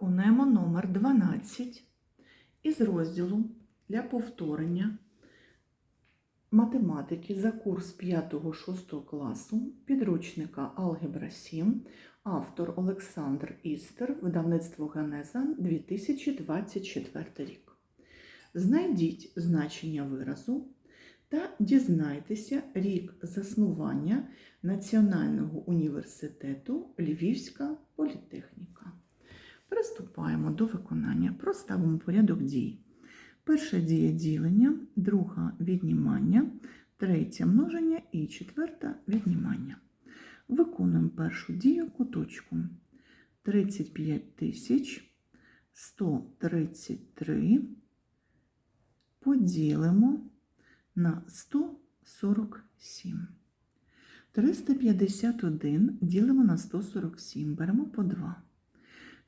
Виконуємо номер 12 із розділу для повторення математики за курс 5-6 класу підручника Алгебра 7, автор Олександр Істер, видавництво Генеза 2024 рік. Знайдіть значення виразу та дізнайтеся рік заснування Національного університету Львівська політехніка. Приступаємо до виконання. Проставимо порядок дій. Перша дія ділення, друга віднімання, третя множення і четверта віднімання. Виконуємо першу дію куточком. 35 тисяч 133 поділимо на 147. 351 ділимо на 147, беремо по 2.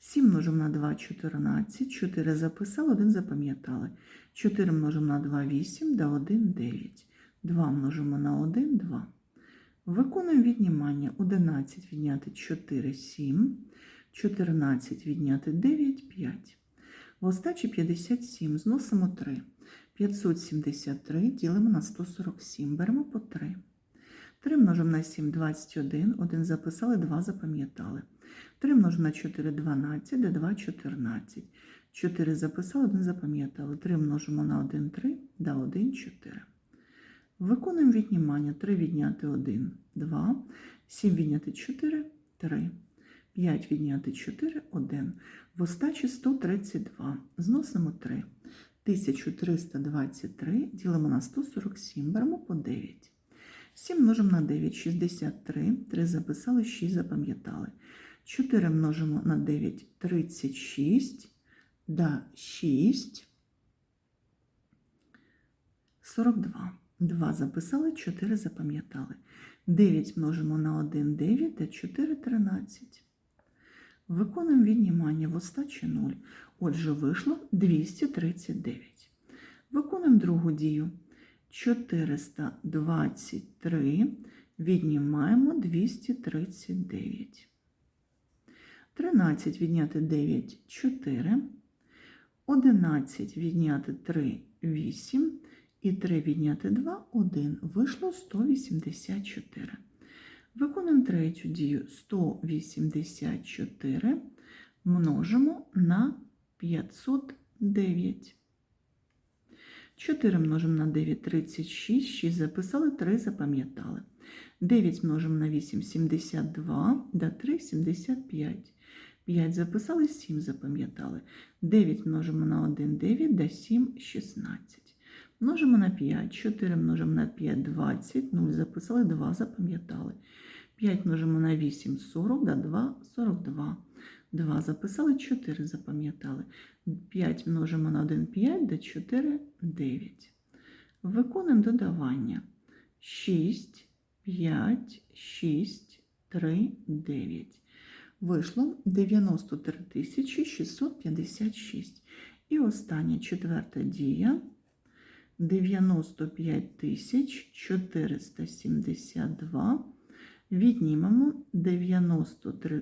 7 множимо на 2 – 14, 4 записали, 1 запам'ятали. 4 множимо на 2 – 8, да 1 – 9. 2 множимо на 1 – 2. Виконуємо віднімання. 11 відняти 4 – 7, 14 відняти 9 – 5. В остачі 57 зносимо 3. 573 ділимо на 147, беремо по 3. 3 множимо на 7 – 21, 1 записали, 2 запам'ятали. 3 множимо на 4 – 12, де 2 – 14. 4 записали, 1 запам'ятали. 3 множимо на 1 – 3, да 1 – 4. Виконуємо віднімання. 3 відняти 1 – 2, 7 відняти 4 – 3, 5 відняти 4 – 1. В остачі 132. Зносимо 3. 1323 ділимо на 147, беремо по 9. 7 множимо на 9 – 63, 3 записали, 6 запам'ятали. 4 множимо на 9 – 36, да 6, 42. 2 записали, 4 запам'ятали. 9 множимо на 1 – 9, да 4 – 13. Виконуємо віднімання в остачі 0. Отже, вийшло 239. Виконуємо другу дію. 423 віднімаємо 239. 13 відняти 9 – 4. 11 відняти 3 – 8. І 3 відняти 2 – 1. Вийшло 184. Виконуємо третю дію. 184 множимо на 509. 4 множимо на 9 – 36, 6 записали, 3 запам'ятали. 9 множимо на 8 – 72, да 3 – 75. 5 записали, 7 запам'ятали. 9 множимо на 1 – 9, да 7 – 16. Множимо на 5, 4 множимо на 5 – 20, 0 записали, 2 запам'ятали. 5 множимо на 8 – 40, да 2 – 42. 2 записали, 4 запам'ятали. 5 множимо на 1 – 5, да 4 – 9. Виконуємо додавання. 6, 5, 6, 3, 9. Вийшло 93 656. І остання четверта дія. 95 472. Віднімемо 93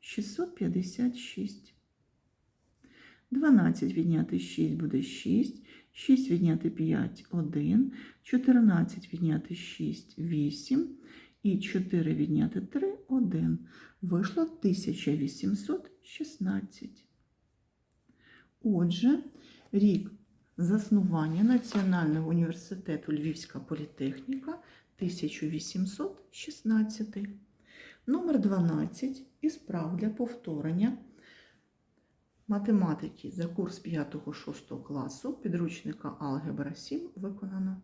656. 12 відняти 6 буде 6. 6 відняти 5 – 1. 14 відняти 6 – 8. І 4 відняти 3 – 1. Вийшло 1816. Отже, рік заснування Національного університету Львівська політехніка 1816. Номер 12 із прав для повторення математики за курс 5-6 класу підручника Алгебра 7 виконано.